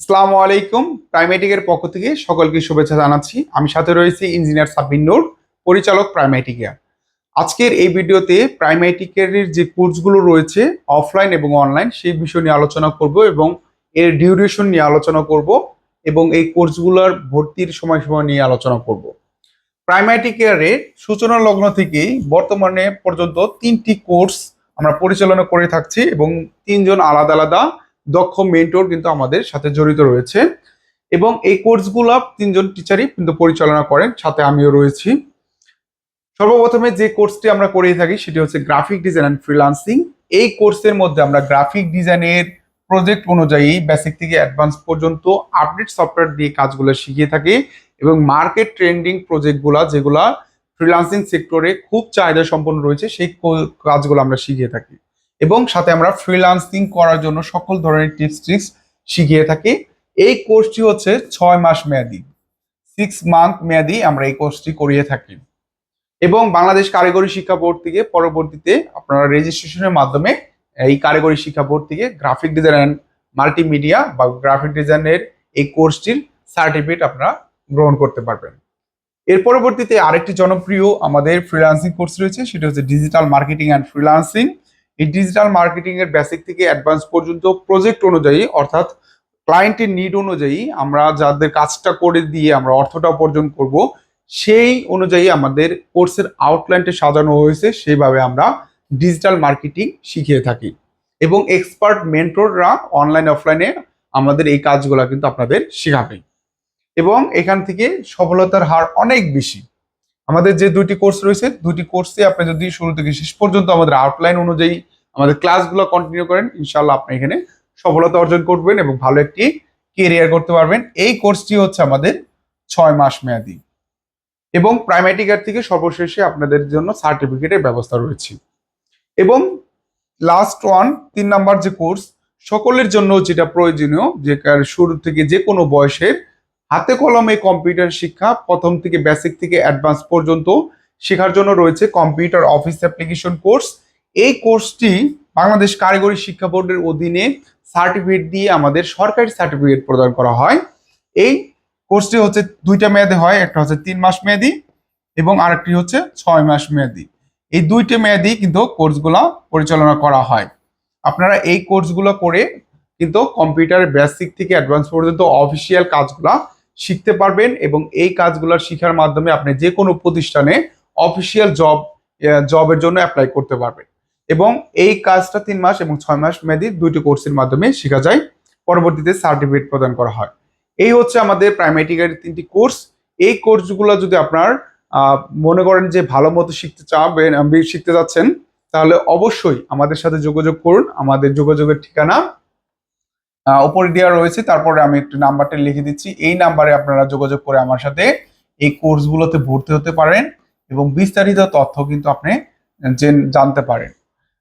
আসসালামু আলাইকুম। প্রাইমেটিকের পক্ষ থেকে সকলকে শুভেচ্ছা জানাচ্ছি। আমি সাথে রয়েছি ইঞ্জিনিয়ার সাব্বিন নূর, পরিচালক প্রাইমেটিকিয়া আজকের এই ভিডিওতে প্রাইমেটিকের যে কোর্সগুলো রয়েছে অফলাইন এবং অনলাইন সেই বিষয় নিয়ে আলোচনা করব এবং এর ডিউরেশন নিয়ে আলোচনা করব এবং এই কোর্সগুলোর ভর্তির সময়সীমা নিয়ে আলোচনা করব। প্রাইমারি কেয়ারের সূচনা লগ্ন থেকেই বর্তমানে পর্যন্ত তিনটি কোর্স আমরা পরিচালনা করে থাকছি এবং তিনজন আলাদা আলাদা দক্ষ মেন্টর কিন্তু আমাদের সাথে জড়িত রয়েছে। এবং এই কোর্সগুলো তিনজন টিচারই কিন্তু পরিচালনা করেন, সাথে আমিও রয়েছি। সর্বপ্রথমে যে কোর্সটি আমরা করেই থাকি সেটি হচ্ছে গ্রাফিক ডিজাইন অ্যান্ড ফ্রিলান্সিং এই কোর্সের মধ্যে আমরা গ্রাফিক ডিজাইনের প্রজেক্ট অনুযায়ী বেসিক থেকে অ্যাডভান্স পর্যন্ত আপডেট সফটওয়্যার দিয়ে কাজগুলো শিখিয়ে থাকি এবং মার্কেট ট্রেন্ডিং প্রজেক্টগুলা যেগুলা ফ্রিলান্সিং সেক্টরে খুব চাহিদা সম্পন্ন রয়েছে, সেই কাজগুলো আমরা শিখিয়ে থাকি। এবং সাথে আমরা ফ্রিলান্সিং করার জন্য সকল ধরনের টিপস ট্রিক্স শিখিয়ে থাকি। এই কোর্সটি হচ্ছে ছয় মাস মেয়াদি সিক্স মান্থ মেয়াদি আমরা এই কোর্সটি করিয়ে থাকি। এবং বাংলাদেশ কারিগরি শিক্ষা বোর্ড থেকে পরবর্তীতে আপনারা রেজিস্ট্রেশনের মাধ্যমে এই কারিগরি শিক্ষা বোর্ড থেকে গ্রাফিক ডিজাইন অ্যান্ড মাল্টিমিডিয়া বা গ্রাফিক ডিজাইনের এই কোর্সটির সার্টিফিকেট আপনারা গ্রহণ করতে পারবেন। এর পরবর্তীতে আরেকটি জনপ্রিয় আমাদের ফ্রিল্যান্সিং কোর্স রয়েছে, সেটা হচ্ছে ডিজিটাল মার্কেটিং অ্যান্ড ফ্রিল্যান্সিং এই ডিজিটাল মার্কেটিং এর বেসিক থেকে অ্যাডভান্স পর্যন্ত প্রজেক্ট অনুযায়ী, অর্থাৎ ক্লায়েন্টের নিড অনুযায়ী আমরা যাদের কাজটা করে দিয়ে আমরা অর্থটা উপার্জন করব, সেই অনুযায়ী আমাদের কোর্সের আউটলাইনটা সাজানো হয়েছে, সেইভাবে আমরা ডিজিটাল মার্কেটিং শিখিয়ে থাকি। এবং এক্সপার্ট মেন্টররা অনলাইন অফলাইনে আমাদের এই কাজগুলো কিন্তু আপনাদের শেখাবে। এবং এখান থেকে সফলতার হার অনেক বেশি। আমাদের যে দুটি কোর্স রয়েছে দুটি কোর্সে আপনি যদি শুরু থেকে শেষ পর্যন্ত আমাদের আউটলাইন অনুযায়ী আমাদের ক্লাসগুলো কন্টিনিউ করেন ইনশাল্লাহ আপনি এখানে সফলতা অর্জন করবেন এবং ভালো একটি কেরিয়ার করতে পারবেন। এই কোর্সটি হচ্ছে আমাদের ছয় মাস মেয়াদি এবং প্রাইমারি কার থেকে সর্বশেষে আপনাদের জন্য সার্টিফিকেটের ব্যবস্থা রয়েছে। এবং লাস্ট ওয়ান তিন নাম্বার যে কোর্স সকলের জন্য যেটা প্রয়োজনীয় যে শুরু থেকে যে কোনো বয়সের হাতে কলমে কম্পিউটার শিক্ষা প্রথম থেকে বেসিক থেকে অ্যাডভান্স পর্যন্ত শেখার জন্য রয়েছে কম্পিউটার অফিস অ্যাপ্লিকেশন কোর্স এই কোর্সটি বাংলাদেশ কারিগরি শিক্ষা বোর্ডের অধীনে সার্টিফিকেট দিয়ে আমাদের সরকারি সার্টিফিকেট প্রদান করা হয়। এই কোর্সটি হচ্ছে দুইটা মেয়াদে হয়, একটা হচ্ছে তিন মাস মেয়াদি এবং আরেকটি হচ্ছে ছয় মাস মেয়াদি। এই দুইটা মেয়াদি কিন্তু কোর্সগুলো পরিচালনা করা হয়। আপনারা এই কোর্সগুলো করে কিন্তু কম্পিউটার বেসিক থেকে অ্যাডভান্স পর্যন্ত অফিসিয়াল কাজগুলা শিখতে পারবেন এবং এই কাজগুলো শেখার মাধ্যমে আপনি যে কোনো প্রতিষ্ঠানে অফিসিয়াল জব জবের জন্য অ্যাপ্লাই করতে পারবেন। এবং এই কাজটা তিন মাস এবং ছয় মাস মেয়াদি দুইটি কোর্সের মাধ্যমে শেখা যায়। পরবর্তীতে সার্টিফিকেট প্রদান করা হয়। এই হচ্ছে আমাদের প্রাইমেটিকের তিনটি কোর্স এই কোর্সগুলো যদি আপনার মনে করেন যে ভালো মতো শিখতে চাবেন শিখতে যাচ্ছেন, তাহলে অবশ্যই আমাদের সাথে যোগাযোগ করুন। আমাদের যোগাযোগের ঠিকানা উপরে দেওয়া রয়েছে। তারপরে আমি একটু নাম্বারটা লিখে দিচ্ছি। এই নাম্বারে আপনারা যোগাযোগ করে আমার সাথে এই কোর্সগুলোতে ভর্তি হতে পারেন এবং বিস্তারিত তথ্য কিন্তু আপনি জেন- জানতে পারেন।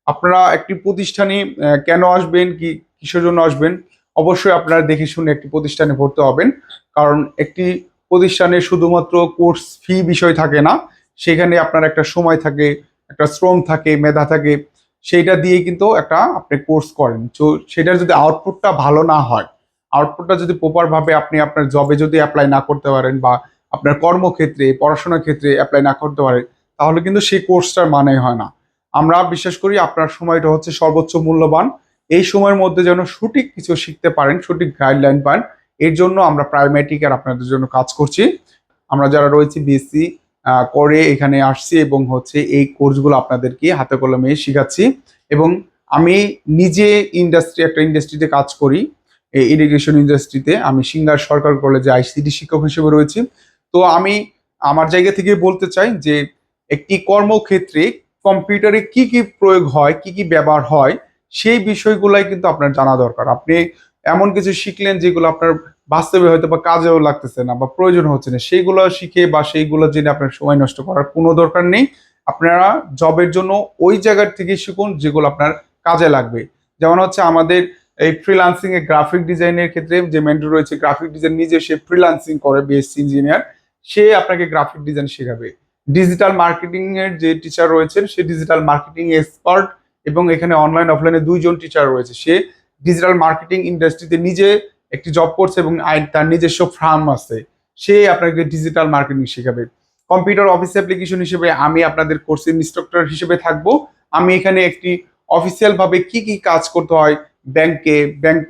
আপনারা একটি প্রতিষ্ঠানে কেন আসবেন, কি, কিসের জন্য আসবেন, অবশ্যই আপনারা দেখে শুনে একটি প্রতিষ্ঠানে ভর্তি হবেন। কারণ একটি প্রতিষ্ঠানে শুধুমাত্র কোর্স ফি বিষয় থাকে না, সেখানে আপনার একটা সময় থাকে, একটা শ্রম থাকে, মেধা থাকে। সেইটা দিয়ে কিন্তু একটা আপনি কোর্স করেন। তো সেটার যদি আউটপুটটা ভালো না হয় আউটপুটটা যদি প্রপার ভাবে আপনি আপনার জবে যদি অ্যাপ্লাই না করতে পারেন বা আপনার কর্মক্ষেত্রে, পড়াশোনার ক্ষেত্রে অ্যাপ্লাই না করতে পারেন, তাহলে কিন্তু সেই কোর্সটার মানে হয় না। আমরা বিশ্বাস করি আপনার সময়টা হচ্ছে সর্বোচ্চ মূল্যবান। এই সময়ের মধ্যে যেন সঠিক কিছু শিখতে পারেন, সঠিক গাইডলাইন পান, এর জন্য আমরা প্রাইমেটিক আর আপনাদের জন্য কাজ করছি। আমরা যারা রয়েছি বিএসসি করে এখানে আসছি এবং হচ্ছে এই কোর্সগুলো আপনাদেরকে হাতে কলমে শেখাচ্ছি। এবং আমি নিজে ইন্ডাস্ট্রি একটা ইন্ডাস্ট্রিতে কাজ করি, এই ইরিগেশন ইন্ডাস্ট্রিতে আমি সিঙ্গার সরকার কলেজে আইসিটি শিক্ষক হিসেবে রয়েছি। তো আমি আমার জায়গা থেকে বলতে চাই যে, একটি কর্মক্ষেত্রে কম্পিউটারে কি কি প্রয়োগ হয়, কি কি ব্যবহার হয়, সেই বিষয়গুলাই কিন্তু আপনার জানা দরকার। আপনি এমন কিছু শিখলেন যেগুলো আপনার বাস্তবে হয়তো বা কাজেও লাগতেছে না বা প্রয়োজন হচ্ছে না। সেইগুলো শিখে বা সেইগুলো জেনে আপনার সময় নষ্ট করার কোনো দরকার নেই। আপনারা জবের জন্য ওই জায়গার থেকে শিখুন যেগুলো আপনার কাজে লাগবে। যেমন হচ্ছে আমাদের এই ফ্রিলান্সিং এ গ্রাফিক ডিজাইনের ক্ষেত্রে যে মেন্টর রয়েছে গ্রাফিক ডিজাইন নিজে সে ফ্রিলান্সিং করে বিএসসি ইঞ্জিনিয়ার সে আপনাকে গ্রাফিক ডিজাইন শেখাবে। ডিজিটাল মার্কেটিং এর যে টিচার রয়েছেন, সে ডিজিটাল মার্কেটিং এক্সপার্ট এবং এখানে অনলাইন অফলাইনে দুইজন টিচার রয়েছে। সে ডিজিটাল মার্কেটিং ইন্ডাস্ট্রিতে নিজে একটি জব করছে এবং তার নিজস্ব ফার্ম আছে, সে আপনাকে ডিজিটাল মার্কেটিং শেখাবে। কম্পিউটার অফিস অ্যাপ্লিকেশন হিসেবে আমি আপনাদের কোর্সের ইনস্ট্রাক্টর হিসেবে থাকব। আমি এখানে একটি অফিসিয়াল ভাবে কি কি কাজ করতে হয় ব্যাংকে ব্যাংক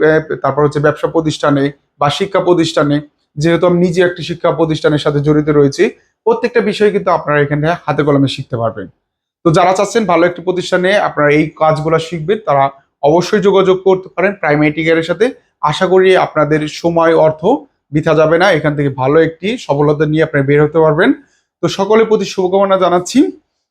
তারপর হচ্ছে ব্যবসা প্রতিষ্ঠানে বা শিক্ষা প্রতিষ্ঠানে, যেহেতু আমি নিজে একটি শিক্ষা প্রতিষ্ঠানের সাথে জড়িত রয়েছি, প্রত্যেকটা বিষয় কিন্তু আপনারা এখানে হাতে কলমে শিখতে পারবেন। তো যারা চাচ্ছেন ভালো একটি প্রতিষ্ঠানে আপনারা এই কাজগুলো শিখবেন, তারা অবশ্যই যোগাযোগ করতে পারেন প্রাইমারি কেয়ারের সাথে। আশা করি আপনাদের সময়, অর্থ বৃথা যাবে না। এখান থেকে ভালো একটি সফলতা নিয়ে আপনারা বের হতে পারবেন। তো সকলের প্রতি শুভকামনা জানাচ্ছি।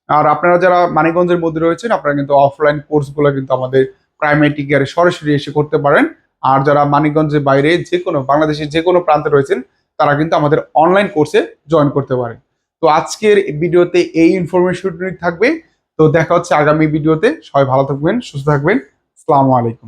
আর আপনারা যারা মানিকগঞ্জের মধ্যে রয়েছেন, আপনারা কিন্তু অফলাইন কোর্সগুলো কিন্তু আমাদের প্রাইমারি কেয়ারে সরাসরি এসে করতে পারেন। আর যারা মানিকগঞ্জের বাইরে যে কোনো, বাংলাদেশের যে কোনো প্রান্তে রয়েছেন, তারা কিন্তু আমাদের অনলাইন কোর্সে জয়েন করতে পারেন তো আজকের ভিডিওতে এই ইনফরমেশন থাকবে। তো দেখা হচ্ছে আগামী ভিডিওতে। সবাই ভালো থাকবেন, সুস্থ থাকবেন। আসসালামু আলাইকুম।